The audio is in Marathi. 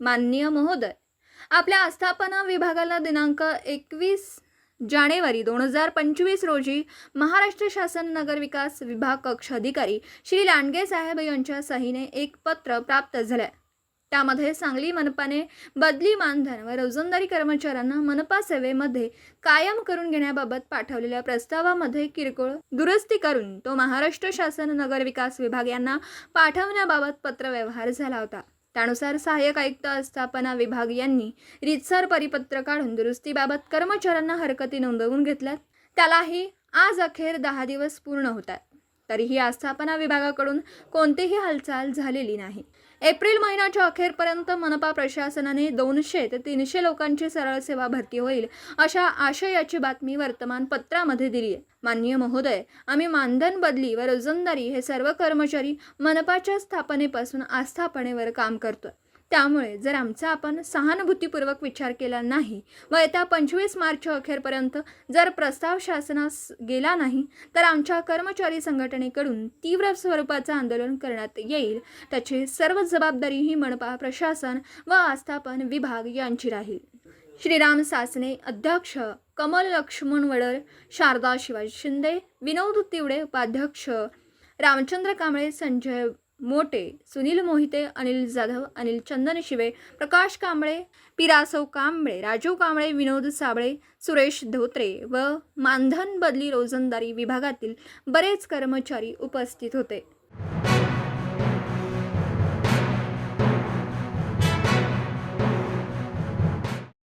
माननीय महोदय आपल्या आस्थापना विभागाला दिनांक एकवीस जानेवारी दोन हजार पंचवीस रोजी महाराष्ट्र शासन नगर विकास विभाग कक्ष अधिकारी श्री लांडगे साहेब यांच्या सहीने एक पत्र प्राप्त झालं त्यामध्ये सांगली मनपाने बदली मानधन व रोजंदारी कर्मचाऱ्यांना मनपा सेवेमध्ये कायम करून घेण्याबाबत पाठवलेल्या प्रस्तावामध्ये किरकोळ दुरुस्ती करून तो महाराष्ट्र शासन नगरविकास विभाग यांना पाठवण्याबाबत पत्रव्यवहार झाला होता. त्यानुसार सहाय्यक आयुक्त आस्थापना विभाग यांनी रितसर परिपत्र काढून दुरुस्तीबाबत कर्मचाऱ्यांना हरकती नोंदवून घेतल्यात. त्यालाही आज अखेर दहा दिवस पूर्ण होतात तरीही आस्थापना विभागाकडून कोणतीही हालचाल झालेली नाही. एप्रिल महिन्याच्या अखेरपर्यंत मनपा प्रशासनाने दोनशे ते तीनशे लोकांची सरळ सेवा भरती होईल अशा आशयाची बातमी वर्तमानपत्रामध्ये दिली आहे. माननीय महोदय आम्ही मानधन बदली व रोजंदारी हे सर्व कर्मचारी मनपाच्या स्थापनेपासून आस्थापनेवर काम करतोय. त्यामुळे जर आमचा आपण सहानुभूतीपूर्वक विचार केला नाही व येत्या पंचवीस मार्च अखेरपर्यंत जर प्रस्ताव शासनास गेला नाही तर आमच्या कर्मचारी संघटनेकडून तीव्र स्वरूपाचं आंदोलन करण्यात येईल. त्याची सर्व जबाबदारी ही मनपा प्रशासन व आस्थापन विभाग यांची राहील. श्रीराम सासने अध्यक्ष कमल लक्ष्मण वडर शारदा शिवाजी शिंदे विनोद तिवडे उपाध्यक्ष रामचंद्र कांबळे संजय मोटे सुनील मोहिते अनिल जाधव अनिल चंदन शिवे प्रकाश कांबळे पिरासव कांबळे राजू कांबळे विनोद साबळे सुरेश धोत्रे व मानधन बदली रोजंदारी विभागातील बरेच कर्मचारी उपस्थित होते.